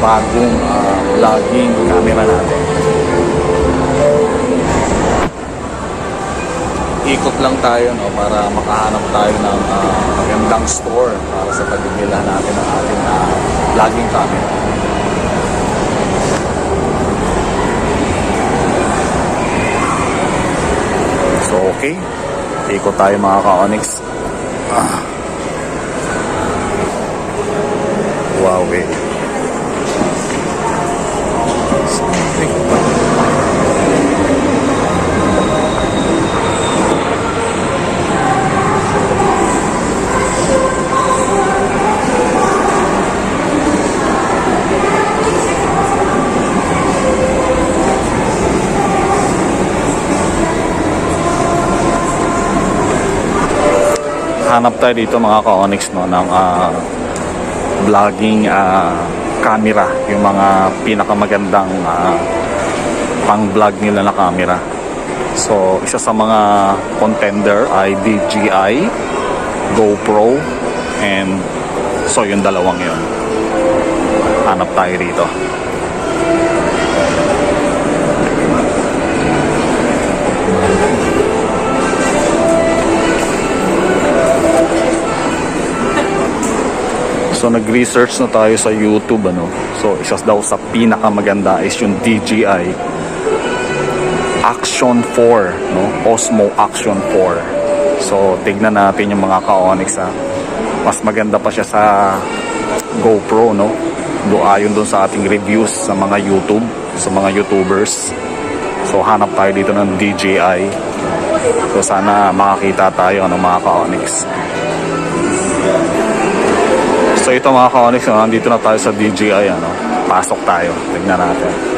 bagong ah, vlogging camera natin. Ikot lang tayo no para makahanap tayo ng ah, magandang store para sa pagbibilan natin ng ating ah, vlogging camera. So okay, ikot tayo mga ka-Onyx. Ah. Wow, eh. Hanap tayo dito mga ka-Onyx no, ng ah, vlogging ah, camera. Yung mga pinakamagandang ah, pang-vlog nila na camera. So, isa sa mga contender ay DJI, GoPro, and so yung dalawang yon Hanap tayo dito. So nag-research na tayo sa YouTube ano. So isa daw sa pinakamaganda is yung DJI Action 4, no? Osmo Action 4. So tignan natin yung mga ka-Onyx ha. Mas maganda pa siya sa GoPro, no? Do ayon doon sa ating reviews sa mga YouTube, sa mga YouTubers. So hanap tayo dito ng DJI. So sana makakita tayo ng mga ka-Onyx. So ito mga ka-Onyx, no, nandito na tayo sa DJI. Ano? Pasok tayo. Tignan natin.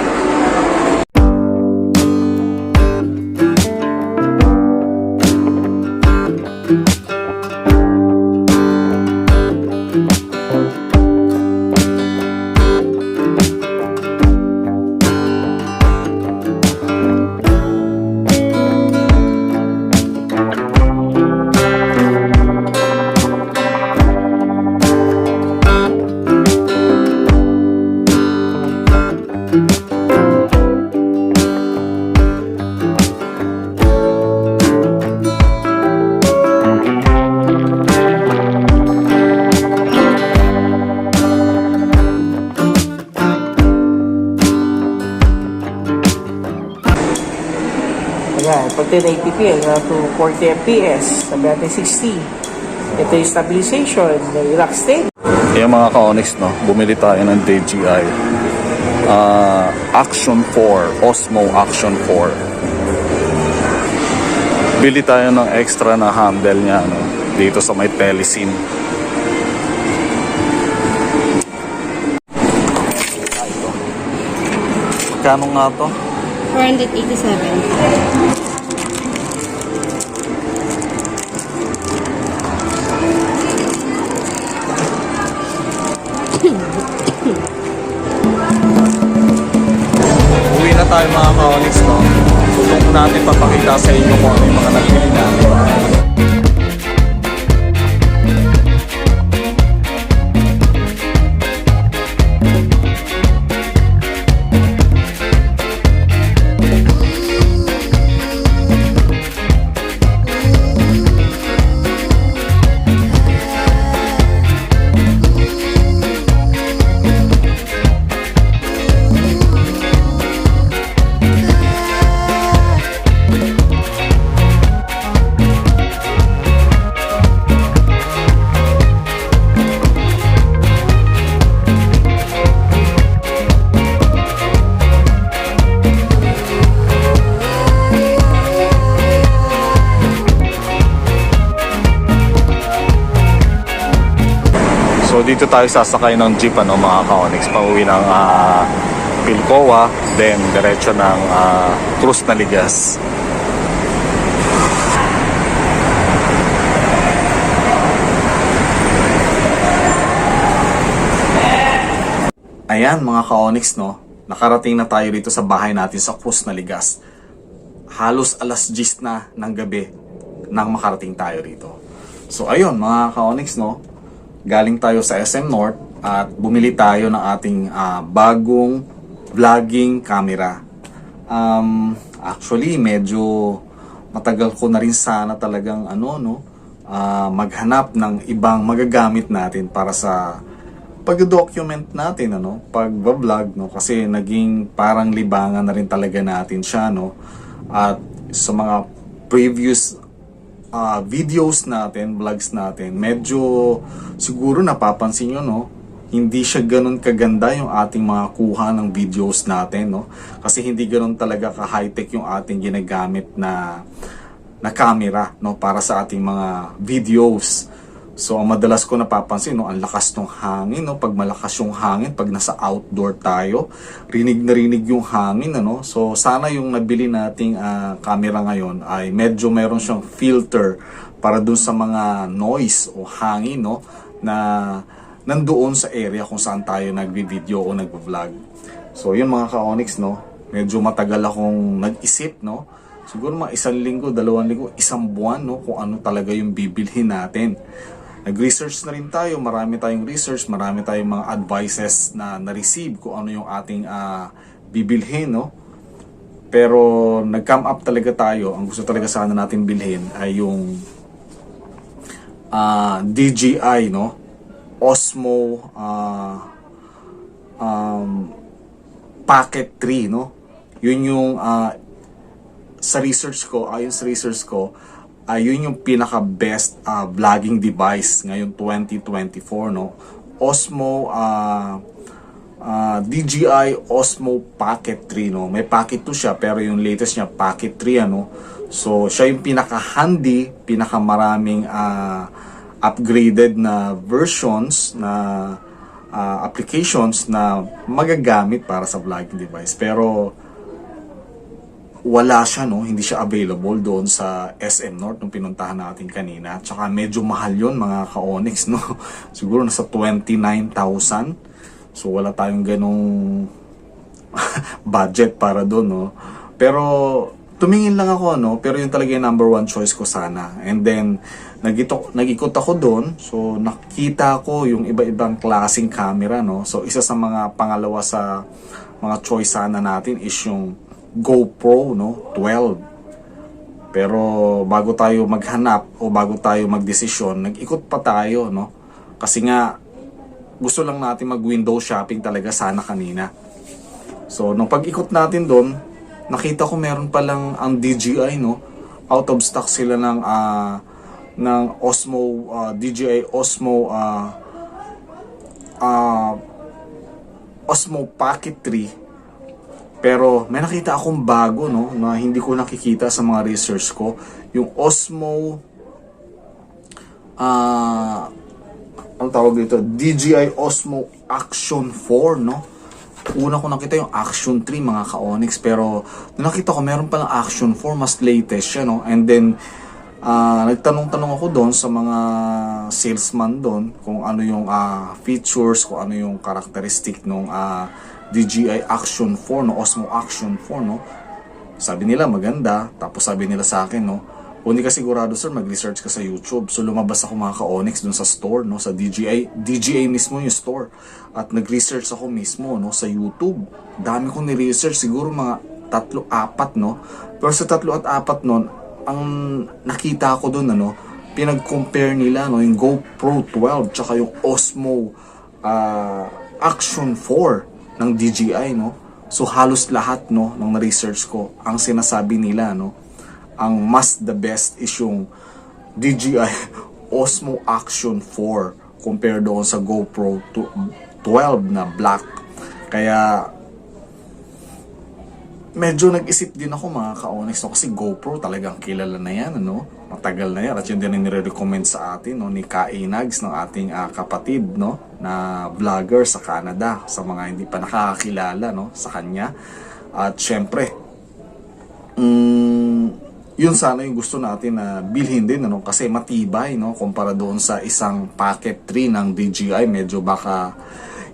Ayan, pag 1080p, na to 40 fps, sabi natin 60. Ito yung stabilization, may relax state. Yung mga ka-Onyx, no, bumili tayo ng DJI ah, Action 4, Osmo Action 4. Bili tayo ng extra na handle niya no, dito sa may telesim. Magkano nga to? 487. Natin papakita sa inyo kung ano yung mga nabili natin. Dito tayo sasakay ng jeep ano mga ka-Onyx pauwi ng uh, Pilcoa then diretso ng ah, Cruz na Ligas. Ayan mga ka-Onyx no, nakarating na tayo dito sa bahay natin sa Cruz na Ligas. halos alas 10 na ng gabi nang makarating tayo rito. So ayun mga ka-Onyx no, galing tayo sa SM North at bumili tayo ng ating ah, bagong vlogging camera. Um, actually medyo matagal ko na rin sana talagang ano no, ah, maghanap ng ibang magagamit natin para sa pag-document natin ano, pag-vlog no kasi naging parang libangan na rin talaga natin siya no. At sa mga previous ah, videos natin, vlogs natin, medyo siguro napapansin nyo no, hindi siya ganun kaganda yung ating mga kuha ng videos natin no. Kasi hindi ganun talaga ka-high-tech yung ating ginagamit na na camera no para sa ating mga videos. So, ang madalas ko napapansin, no, ang lakas ng hangin, no, pag malakas yung hangin, pag nasa outdoor tayo, rinig na rinig yung hangin, ano. So, sana yung nabili nating ah, camera ngayon ay medyo meron siyang filter para dun sa mga noise o hangin, no, na nandoon sa area kung saan tayo nagvi-video o nagvo-vlog. So, yun mga ka-Onyx, no, medyo matagal akong nag-isip, no, siguro mga isang linggo, dalawang linggo, isang buwan, no, kung ano talaga yung bibilhin natin. Nag-research na rin tayo, marami tayong research, marami tayong mga advices na na-receive kung ano yung ating ah, bibilhin, no? Pero nag-come up talaga tayo, ang gusto talaga sana natin bilhin ay yung ah, DJI, no? Osmo ah, um, Pocket 3, no? Yun yung ah, sa research ko, ayon sa research ko, ayun yung pinaka best uh, vlogging device ngayon 2024 no. Osmo uh, uh, DJI Osmo Pocket 3 no. May Pocket 2 siya pero yung latest niya Pocket 3 ano. So siya yung pinaka handy, pinaka maraming uh, upgraded na versions na uh, applications na magagamit para sa vlogging device. Pero wala siya, no? Hindi siya available doon sa SM North nung pinuntahan natin kanina. Tsaka medyo mahal yon mga ka-Onyx, no? Siguro nasa 29,000. So wala tayong ganong budget para doon, no? Pero tumingin lang ako, no? Pero yun talaga yung number one choice ko sana. And then, nagito, nag-ikot ako doon. So, nakita ko yung iba-ibang klaseng camera, no? So, isa sa mga pangalawa sa mga choice sana natin is yung GoPro, no? 12. Pero bago tayo maghanap o bago tayo magdesisyon, nag-ikot pa tayo, no? Kasi nga, gusto lang natin mag-window shopping talaga sana kanina. So, nung pag-ikot natin doon, nakita ko meron palang ang DJI, no? Out of stock sila ng ah, ng Osmo ah, DJI Osmo ah ah, Osmo Pocket 3 pero may nakita akong bago no na hindi ko nakikita sa mga research ko. Yung Osmo ah ang tawag dito DJI Osmo Action 4 no? Una ko nakita yung Action 3 mga ka-Onyx pero nung nakita ko meron palang Action 4 mas latest siya no? And then ah nagtanong-tanong ako doon sa mga salesman doon kung ano yung ah, features kung ano yung characteristic nung ah, DJI Action 4 no Osmo Action 4 no sabi nila maganda tapos sabi nila sa akin no kung hindi ka sigurado sir mag-research ka sa YouTube. So lumabas ako mga ka-Onyx dun sa store no sa DJI DJI mismo yung store. At nag-research ako mismo no sa YouTube. Dami kong ni-research siguro mga tatlo apat no. Pero sa tatlo at apat nun ang nakita ko dun ano pinag-compare nila no yung GoPro 12 tsaka yung Osmo ah, Action 4 ng DJI no? So halos lahat no ng na-research ko ang sinasabi nila no ang mas the best is yung DJI Osmo Action 4 compared doon sa GoPro to- 12 na black. Kaya medyo nag-isip din ako mga ka-Onyx no? kasi GoPro talagang kilala na yan ano matagal na yan. At yun din ang nire-recommend sa atin no? ni Ka Inags ng ating ah, kapatid no na vlogger sa Canada sa mga hindi pa nakakakilala no sa kanya. At syempre mm, yun sana yung gusto natin na bilhin din ano kasi matibay no kumpara doon sa isang pocket 3 ng DJI medyo baka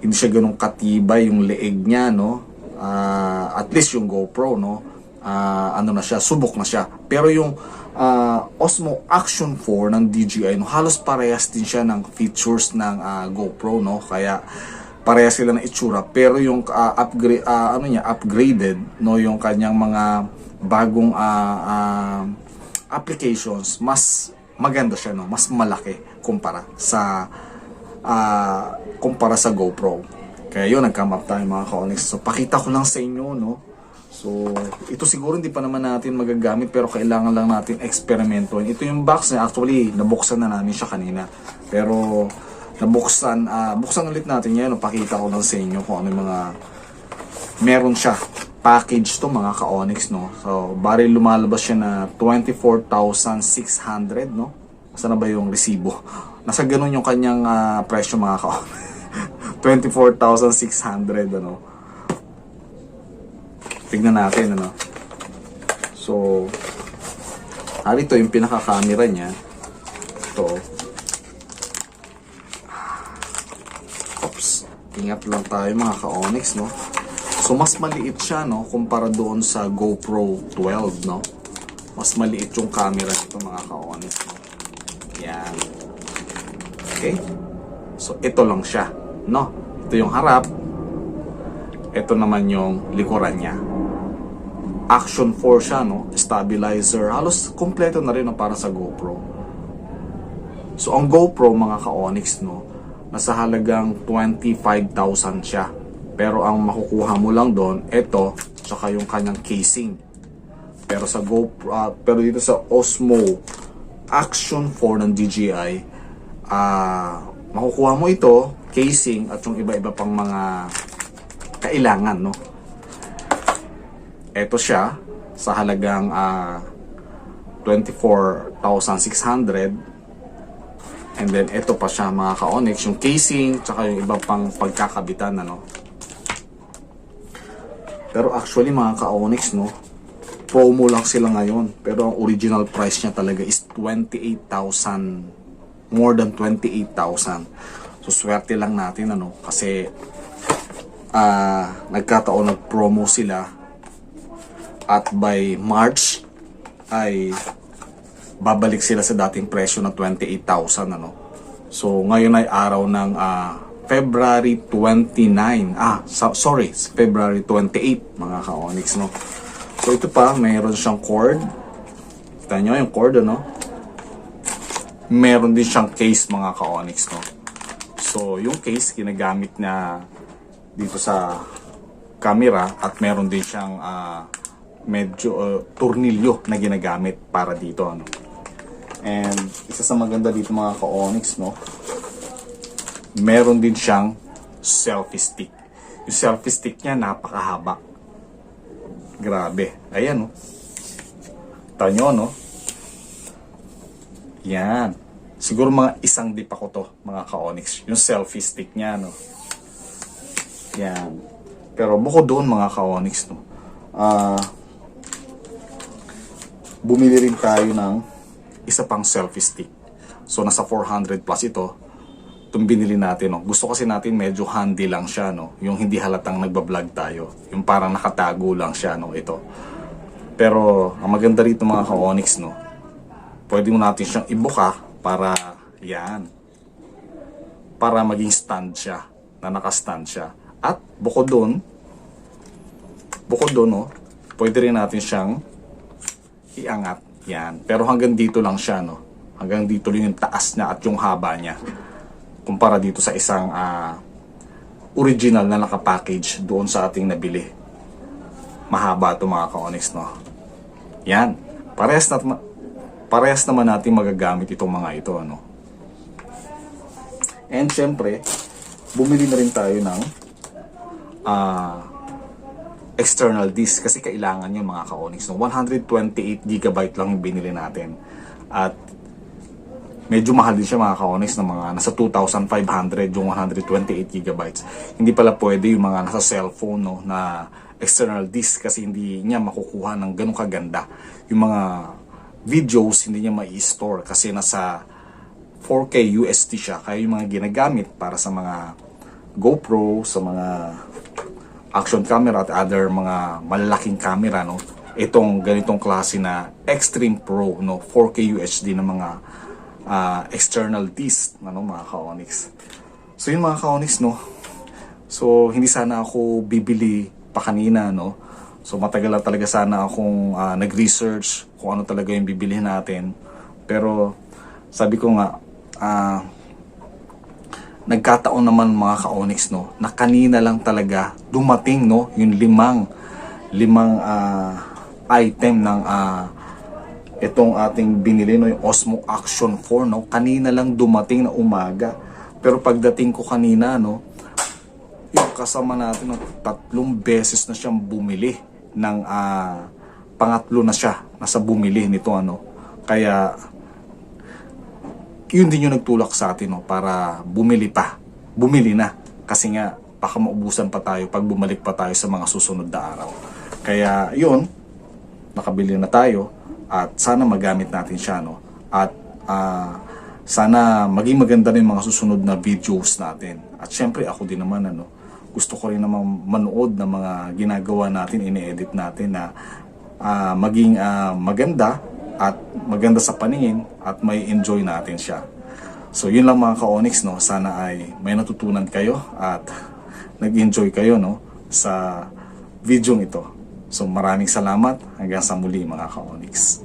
hindi siya ganun katibay yung leeg niya no. Ah, at least yung GoPro no ah, ano na siya, subok na siya. Pero yung ah, Osmo Action 4 ng DJI, no, halos parehas din siya ng features ng ah, GoPro, no? Kaya parehas sila ng itsura. Pero yung ah, upgrade, ah, ano niya, upgraded, no, yung kanyang mga bagong ah, ah, applications, mas maganda siya, no? Mas malaki kumpara sa ah, kumpara sa GoPro. Kaya yun, nag-come up tayo mga ka-Onyx. So, pakita ko lang sa inyo, no? So, ito siguro hindi pa naman natin magagamit pero kailangan lang natin eksperimentuhin. Ito yung box na actually nabuksan na namin siya kanina. Pero nabuksan, ah buksan ulit natin yan. Pakita ko lang sa inyo kung ano yung mga meron siya. Package to mga ka-Onyx, no? So, bari lumalabas siya na 24,600, no? Saan na ba yung resibo? Nasa ganun yung kanyang ah, presyo mga ka-Onyx. 24,600, ano? Tignan natin, ano? So, harito yung pinaka-camera niya. Ito. Oops. Ingat lang tayo mga ka-Onyx, no? So, mas maliit siya, no? Kumpara doon sa GoPro 12, no? Mas maliit yung camera nito, mga ka-Onyx, no? Yan. Okay? So, ito lang siya, no? Ito yung harap. Ito naman yung likuran niya. Action 4 siya, no? Stabilizer. Halos kompleto na rin no, para sa GoPro. So, ang GoPro, mga ka-Onyx, no? Nasa halagang 25,000 siya. Pero ang makukuha mo lang doon, ito, tsaka yung kanyang casing. Pero sa GoPro, ah, pero dito sa Osmo Action 4 ng DJI, ah, makukuha mo ito, casing, at yung iba-iba pang mga kailangan, no? Ito siya sa halagang ah, 24,600 and then ito pa siya mga ka-onyx yung casing tsaka yung iba pang pagkakabitan ano. Pero actually mga ka-onyx no promo lang sila ngayon. Pero ang original price niya talaga is 28,000 more than 28,000 so swerte lang natin ano kasi ah nagkataon nag-promo sila at by March ay babalik sila sa dating presyo na 28,000 ano. So ngayon ay araw ng ah, February 29. Ah, so- sorry, February 28 mga ka-Onyx no. So ito pa, mayroon siyang cord. Kita nyo yung cord ano. Meron din siyang case mga ka-Onyx no. So yung case ginagamit na dito sa camera at meron din siyang ah, medyo uh, tornilyo na ginagamit para dito ano. And isa sa maganda dito mga ka-Onyx no, meron din siyang selfie stick. Yung selfie stick niya napakahaba. Grabe. Ayan no. Tanyo no. Yan. Siguro mga isang dip ako to, mga ka-Onyx. Yung selfie stick niya no. Yan. Pero bukod doon mga ka-Onyx no. Ah bumili rin tayo ng isa pang selfie stick. So, nasa 400 plus ito. Itong binili natin, no. Gusto kasi natin medyo handy lang siya, no. Yung hindi halatang nagbablog tayo. Yung parang nakatago lang siya, no. Ito. Pero, ang maganda rito mga ka-onyx, no. Pwede mo natin siyang ibuka para, yan. Para maging stand siya. Na nakastand siya. At, bukod doon, bukod doon, no. Pwede rin natin siyang iangat. Yan. Pero hanggang dito lang siya, no? Hanggang dito lang yung taas niya at yung haba niya. Kumpara dito sa isang ah, original na nakapackage doon sa ating nabili. Mahaba to mga ka-onyx, no? Yan. Parehas, na, parehas naman natin magagamit itong mga ito, ano? And syempre, bumili na rin tayo ng ah external disk kasi kailangan yung mga ka-Onyx. No? 128 GB lang yung binili natin. At medyo mahal din siya mga ka-Onyx na mga nasa 2,500 yung 128 GB. Hindi pala pwede yung mga nasa cellphone no, na external disk kasi hindi niya makukuha ng ganun kaganda. Yung mga videos hindi niya ma-store kasi nasa 4K USD siya. Kaya yung mga ginagamit para sa mga GoPro, sa mga action camera at other mga malalaking camera no itong ganitong klase na Extreme Pro no 4K UHD na mga ah, external disc ano mga ka-Onyx. So yun mga ka-Onyx no. So hindi sana ako bibili pa kanina no. So matagal na talaga sana akong ah, nag-research kung ano talaga yung bibilihin natin. Pero sabi ko nga ah nagkataon naman mga ka-Onyx no na kanina lang talaga dumating no yung limang limang ah, item ng ah, itong ating binili no yung Osmo Action 4 no. Kanina lang dumating na umaga. Pero pagdating ko kanina no yung kasama natin no, tatlong beses na siyang bumili ng ah, pangatlo na siya nasa bumili nito ano. Kaya yun din yung nagtulak sa atin no, para bumili pa. Bumili na. Kasi nga, baka maubusan pa tayo pag bumalik pa tayo sa mga susunod na araw. Kaya yun, nakabili na tayo at sana magamit natin siya. No? At ah, sana maging maganda yung mga susunod na videos natin. At syempre ako din naman ano, gusto ko rin naman manood ng mga ginagawa natin, ini-edit natin na ah, maging ah, maganda at maganda sa paningin at may enjoy natin siya. So yun lang mga ka-Onyx no, sana ay may natutunan kayo at nag-enjoy kayo no sa video ito. So maraming salamat hanggang sa muli mga ka-Onyx.